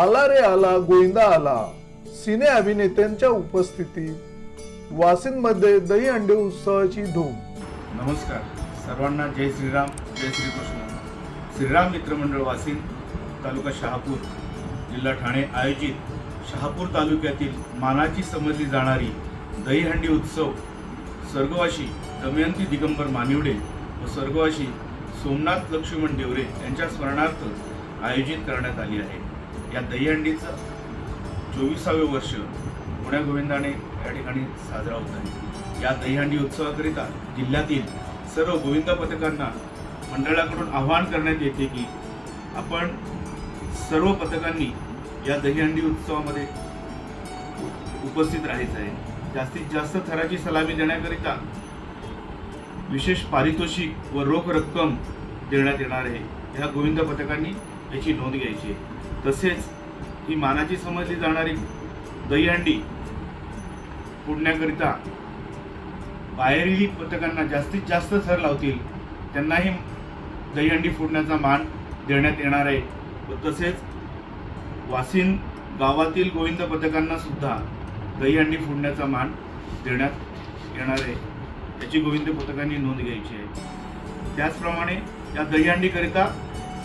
आला रे आला गोविंदा आला. सिने अभिनेत्यांच्या उपस्थितीत वासिंदमध्ये दही अंडे उत्सवाची धूम. नमस्कार. सर्वांना जय श्रीराम जय श्रीकृष्ण. श्रीराम मित्रमंडळ वासिन तालुका शहापूर जिल्हा ठाणे आयोजित शहापूर तालुक्यातील मानाची समजली जाणारी दहीहंडी उत्सव स्वर्गवासी दमयंती दिगंबर मानिवडे व स्वर्गवासी सोमनाथ लक्ष्मण देवरे यांच्या स्मरणार्थ आयोजित करण्यात आली आहे. या दहीहंडीचं चोवीसावे वर्ष पुण्या गोविंदाने या ठिकाणी साजरा होत आहे. या दहीहंडी उत्सवाकरिता जिल्ह्यातील सर्व गोविंद पथकांना मंडळाकडून आवाहन करण्यात येते की आपण सर्व पथकांनी या दहीहंडी उत्सवामध्ये उपस्थित राहायचं आहे. जास्तीत जास्त थराची सलामी देण्याकरिता विशेष पारितोषिक व रोख रक्कम देण्यात येणार आहे. ह्या गोविंद पथकांनी याची नोंद घ्यायची आहे. तसेच ही मानाची समजली जाणारी दहीहंडी फोडण्याकरिता बाहेरील पथकांना जास्तीत जास्त थर लावतील त्यांनाही दहीहंडी फोडण्याचा मान देण्यात येणार आहे. व तसेच वासिन गावातील गोविंद पथकांना सुद्धा दहीहंडी फोडण्याचा मान देण्यात येणार आहे. याची गोविंद पथकांनी नोंद घ्यायची आहे. त्याचप्रमाणे या दहीहंडीकरिता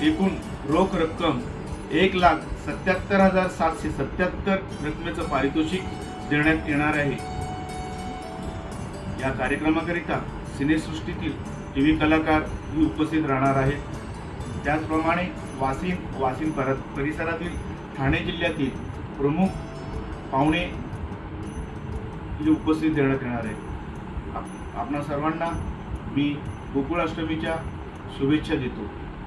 एकूण रोख रक्कम एक लाख सत्याहत्तर हजार सातशे सत्याहत्तर रकमेचं पारितोषिक देण्यात येणार आहे. या कार्यक्रमाकरिता सिनेसृष्टीतील टी व्ही कलाकार ही उपस्थित राहणार आहेत. त्याचप्रमाणे वासिन वासिन परिसरातील ठाणे जिल्ह्यातील प्रमुख पाहुणे इथे उपस्थित देण्यात येणार आहे आप- आपणा सर्वांना मी गोकुळाष्टमीच्या शुभेच्छा देतो.